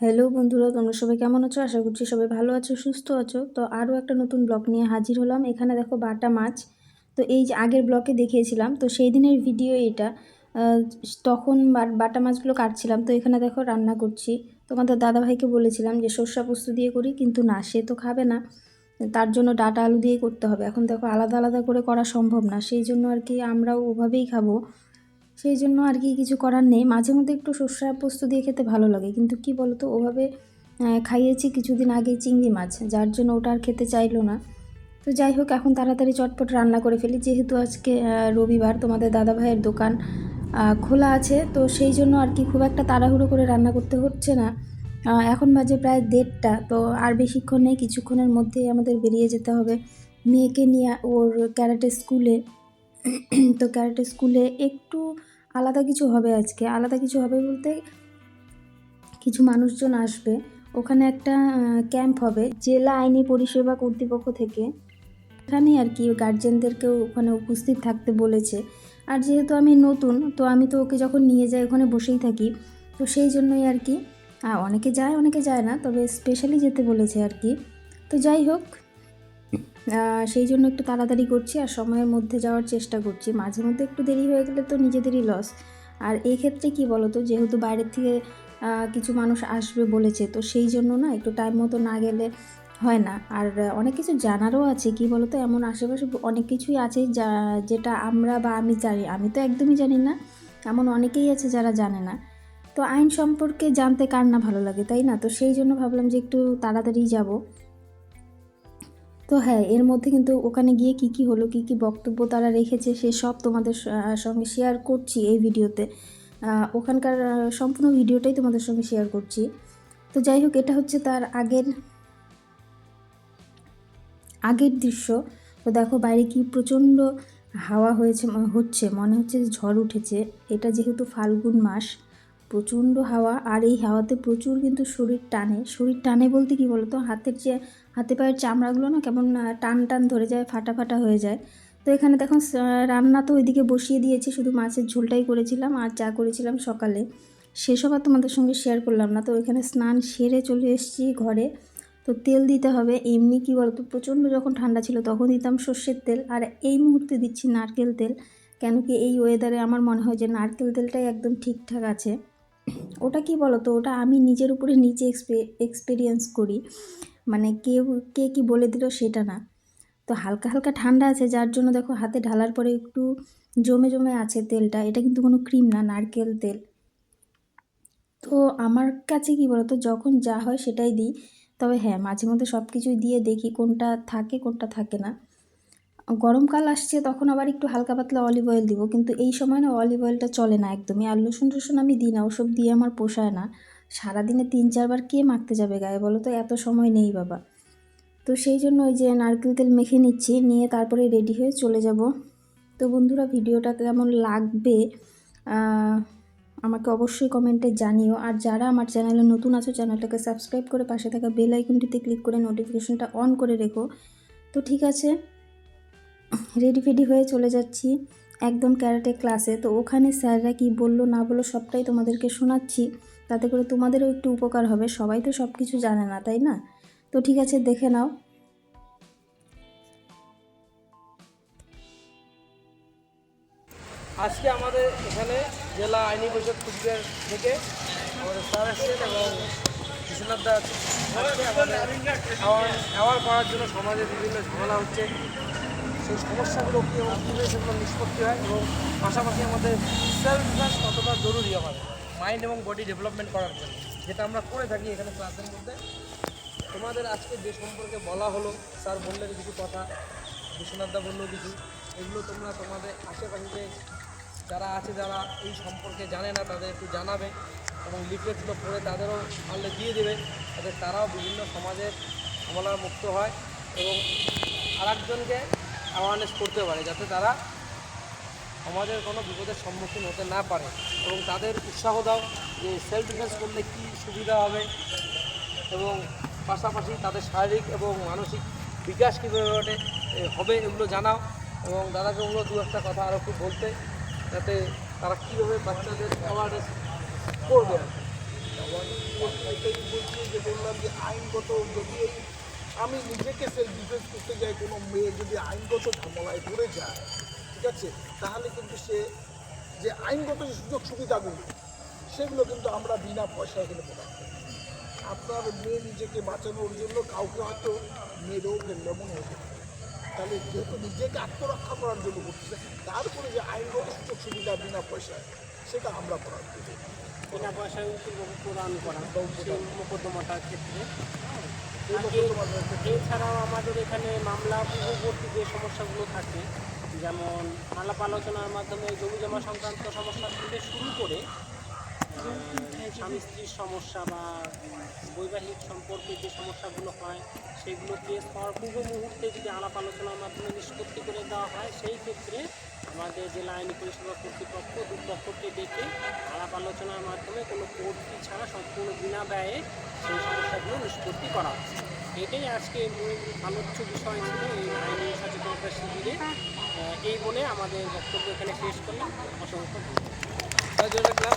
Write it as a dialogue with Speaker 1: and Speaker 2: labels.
Speaker 1: Hello বন্ধুরা, তোমরা সবাই কেমন আছো? আশা করছি সবাই ভালো আছো, সুস্থ আছো। তো আরও একটা নতুন ব্লগ নিয়ে হাজির হলাম। এখানে দেখো বাটা মাছ। তো এই যে আগের ব্লকে দেখিয়েছিলাম, তো সেই দিনের ভিডিও এটা। তখন বাটা মাছগুলো কাটছিলাম। তো এখানে দেখো রান্না করছি। তোমাদের দাদাভাইকে বলেছিলাম যে সর্ষা পোস্ত দিয়ে করি, কিন্তু না, সে তো খাবে না। তার জন্য ডাটা আলু দিয়ে করতে হবে। এখন দেখো আলাদা আলাদা করে করা সম্ভব না। সেই জন্য আর কি আমরাও ওভাবেই খাব। সেই জন্য আর কি কিছু করার নেই। মাঝে মধ্যে একটু সর্ষা পোস্ত দিয়ে খেতে ভালো লাগে। কিন্তু কি বলতো, ওভাবে খাইয়েছি কিছুদিন আগে চিংড়ি মাছ। যার জন্য ওটা আর খেতে চাইলো না। তো যাই হোক, এখন তাড়াতাড়ি চটপট রান্না করে ফেলি। যেহেতু আজকে রবিবার, তোমাদের দাদা ভাইয়ের দোকান খোলা আছে। তো সেই জন্য আর কি খুব একটা তাড়াহুড়ো করে রান্না করতে হচ্ছে না। এখন বাজে প্রায় দেড়টা। তো আর বেশিক্ষণ নেই, কিছুক্ষণের মধ্যেই আমাদের বেরিয়ে যেতে হবে। মেয়েকে নিয়ে ওর ক্যারাটে স্কুলে। তো ক্যারাটে স্কুলে একটু আলাদা কিছু হবে আজকে। আলাদা কিছু হবে বলতে কিছু মানুষজন আসবে। ওখানে একটা ক্যাম্প হবে জেলা আইনি পরিষেবা কর্তৃপক্ষ থেকে। এখানে আর কি গার্জেনদেরকেও ওখানে উপস্থিত থাকতে বলেছে। আর যেহেতু আমি নতুন, তো আমি তো ওকে যখন নিয়ে যাই ওখানে বসেই থাকি। তো সেই জন্যই আর কি অনেকে যায় অনেকে যায় না, তবে স্পেশালি যেতে বলেছে আর কি। তো যাই হোক সেই জন্য একটু তাড়াতাড়ি করছি আর সময়ের মধ্যে যাওয়ার চেষ্টা করছি। মাঝে মধ্যে একটু দেরি হয়ে গেলে তো নিজেদেরই লস আর এই ক্ষেত্রে কি বলো তো যেহেতু বাইরের থেকে কিছু মানুষ আসবে বলেছে, তো সেই জন্য না একটু টাইম মতো না গেলে হয় না। আর অনেক কিছু জানারও আছে, কি বলো তো এমন আশেপাশে অনেক কিছুই আছে যা, যেটা আমরা বা আমি জানি, আমি তো একদমই জানি না। এমন অনেকেই আছে যারা জানে না। তো আইন সম্পর্কে জানতে কার না ভালো লাগে, তাই না? তো সেই জন্য ভাবলাম যে একটু তাড়াতাড়ি যাব। তো হ্যাঁ এর মধ্যে কিন্তু ওখানে গিয়ে কি কি হলো, কি কি বক্তব্য তারা রেখেছে, সে সব তোমাদের সঙ্গে শেয়ার করছি এই ভিডিওতে ওখানকার সম্পূর্ণ ভিডিওটাই তোমাদের সঙ্গে শেয়ার করছি। তো যাই হোক, এটা হচ্ছে তার আগের আগের দৃশ্য। তো দেখো, বাইরে কি প্রচণ্ড হাওয়া হয়েছে হচ্ছে। মনে হচ্ছে ঝড় উঠেছে। এটা যেহেতু ফাল্গুন মাস প্রচণ্ড হাওয়া, আর এই হাওয়াতে প্রচুর কিন্তু শরীর টানে। শরীর টানে বলতে কি বলতো? হাতের যে, হাতে পায়ের চামড়াগুলো না কেমন টান টান ধরে যায়, ফাটা ফাটা হয়ে যায়। তো এখানে দেখুন রান্না তো ওইদিকে বসিয়ে দিয়েছি, শুধু মাছের ঝোলটাই করেছিলাম আর চা করেছিলাম সকালে। সেসব আর তোমাদের সঙ্গে শেয়ার করলাম না। তো এখানে স্নান সেরে চলে এসেছি ঘরে। তো তেল দিতে হবে। এমনি কি বলতো? প্রচণ্ড যখন ঠান্ডা ছিল তখন দিতাম সর্ষের তেল। আর এই মুহূর্তে দিচ্ছি নারকেল তেল। কেন কি এই ওয়েদারে আমার মনে হয় যে নারকেল তেলটাই একদম ঠিকঠাক আছে। ওটা কি বলো তো ওটা আমি নিজের উপরে নিজে এক্সপিরিয়েন্স করি। মানে কেউ, কে কি বলে দিল সেটা না। তো হালকা হালকা ঠান্ডা আছে, যার জন্য দেখো হাতে ঢালার পরে একটু জমে জমে আছে তেলটা। এটা কিন্তু কোনো ক্রিম না, নারকেল তেল। তো আমার কাছে কি বলতো, যখন যা হয় সেটাই দিই। তবে হ্যাঁ মাঝে মধ্যে সব কিছুই দিয়ে দেখি কোনটা থাকে কোনটা থাকে না। গরমকাল আসছে, তখন আবার একটু হালকা পাতলা অলিভ অয়েল দিব। কিন্তু এই সময় না অলিভ অয়েলটা চলে না একদমই। আর রসুন টসুন আমি দিই না, ওসব দিয়ে আমার পোষায় না। সারাদিনে তিন, চারবার কে মাখতে যাবে গায়ে? বলো তো, এত সময় নেই বাবা। তো সেই জন্য ওই যে নারকেল তেল মেখে নিচ্ছি, নিয়ে তারপরে রেডি হয়ে চলে যাব। তো বন্ধুরা, ভিডিওটা কেমন লাগবে আমাকে অবশ্যই কমেন্টে জানিও। আর যারা আমার চ্যানেলে নতুন আছো চ্যানেলটাকে সাবস্ক্রাইব করে পাশে থাকা বেল আইকনটিতে ক্লিক করে নোটিফিকেশনটা অন করে রেখো। তো ঠিক আছে। রেডি ফেডি হয়ে চলে যাচ্ছি একদম ক্যারাটে ক্লাসে। তো ওখানে স্যাররা কি বলল, না বলল সবটাই তোমাদেরকে শোনাচ্ছি। তাতে করে তোমাদেরও একটু উপকার হবে, সবাই তো সব কিছু জানে না, তাই না? তো ঠিক আছে, দেখে নাও।
Speaker 2: আজকে আমাদের এখানে জেলা আইনি পরিষদ কুচবিহার থেকে আমাদের স্যার এসেছেন এবং বিশ্বনাথ দা আছে আমাদের অ্যাওয়ার অ্যাওয়ার করার জন্য সমাজে বিভিন্ন ঝামেলা হচ্ছে। সেই সমস্যাগুলো কী এবং কীভাবে সেগুলো নিষ্পত্তি হয় এবং পাশাপাশি আমাদের সেলফ ডিফেন্স কতটা জরুরি আমাদের? মাইন্ড এবং বডি ডেভেলপমেন্ট করার জন্য, যেটা আমরা করে থাকি এখানে ক্লাসের মধ্যে। তোমাদের আজকে যে সম্পর্কে বলা হলো স্যার বললেন কিছু কথা বিশ্বনাথ দা বলল কিছু, এগুলো তোমরা তোমাদের আশেপাশে যে যারা আছে, যারা এই সম্পর্কে জানে না, তাদের একটু জানাবে এবং লিফলেটগুলো পড়ে তাদেরও পারলে দিয়ে দেবে, যাতে তারাও বিভিন্ন সমাজের আমলার মুক্ত হয় এবং আরেকজনকে অ্যাওয়ারনেস করতে পারে যাতে তারা সমাজের কোনো বিপদের সম্মুখীন হতে না পারে এবং তাদের উৎসাহ দাও যে সেলফ ডিফেন্স করলে কী সুবিধা হবে এবং পাশাপাশি তাদের শারীরিক এবং মানসিক বিকাশ কীভাবে ঘটে হবে এগুলো জানাও এবং দাদাকে ওগুলো দু একটা কথা আরও খুব বলতে যাতে তারা কীভাবে বাচ্চাদের অ্যাওয়ারনেস করবে। এটাই
Speaker 3: যে বললাম যে আইনগত যদি আমি নিজেকে সেলফ ডিফেন্স করতে যাই, কোনো মেয়ে যদি আইনগত ঝামেলায় পড়ে যায়, ঠিক আছে? তাহলে কিন্তু সে যে আইনগত যে সুযোগ সুবিধাগুলো, সেগুলো কিন্তু আমরা বিনা পয়সায় এখানে প্রদান করি। আপনার মেয়ে নিজেকে বাঁচানোর জন্য কাউকে হয়তো মেরেও ফেললে মনে হতে। তাহলে যেহেতু নিজেকে আত্মরক্ষা করার জন্য করতেছে, তারপরে যে আইনগত সুযোগ সুবিধা বিনা পয়সায়, সেটা আমরা প্রদান করি।
Speaker 4: বিনা পয়সায় প্রদান করা মোকদ্দমাটার ক্ষেত্রে। এছাড়াও আমাদের এখানে মামলা পূর্ববর্তী যে সমস্যাগুলো থাকে, যেমন আলাপ আলোচনার মাধ্যমে জমি জমা সংক্রান্ত সমস্যা থেকে শুরু করে স্বামী স্ত্রীর সমস্যা বা বৈবাহিক সম্পর্কে যে সমস্যাগুলো হয়, সেগুলো কেস হওয়ার পূর্ব মুহূর্তে যদি আলাপ আলোচনার মাধ্যমে নিষ্পত্তি করে দেওয়া হয়, সেই ক্ষেত্রে আমাদের জেলা আইনি পরিষেবা কর্তৃপক্ষ দুপক্ষকে ডেকে আলাপ আলোচনার মাধ্যমে কোনো কোর্ট ফি ছাড়া সম্পূর্ণ বিনা ব্যয়ে সেই সমস্যাগুলো নিষ্পত্তি করা হয় এটাই আজকে মূল আলোচ্য বিষয় ছিল এই আইনি সচেতনতা শিবিরে এই বলে আমাদের বক্তব্য এখানে শেষ করলাম অসংখ্য ধন্যবাদ।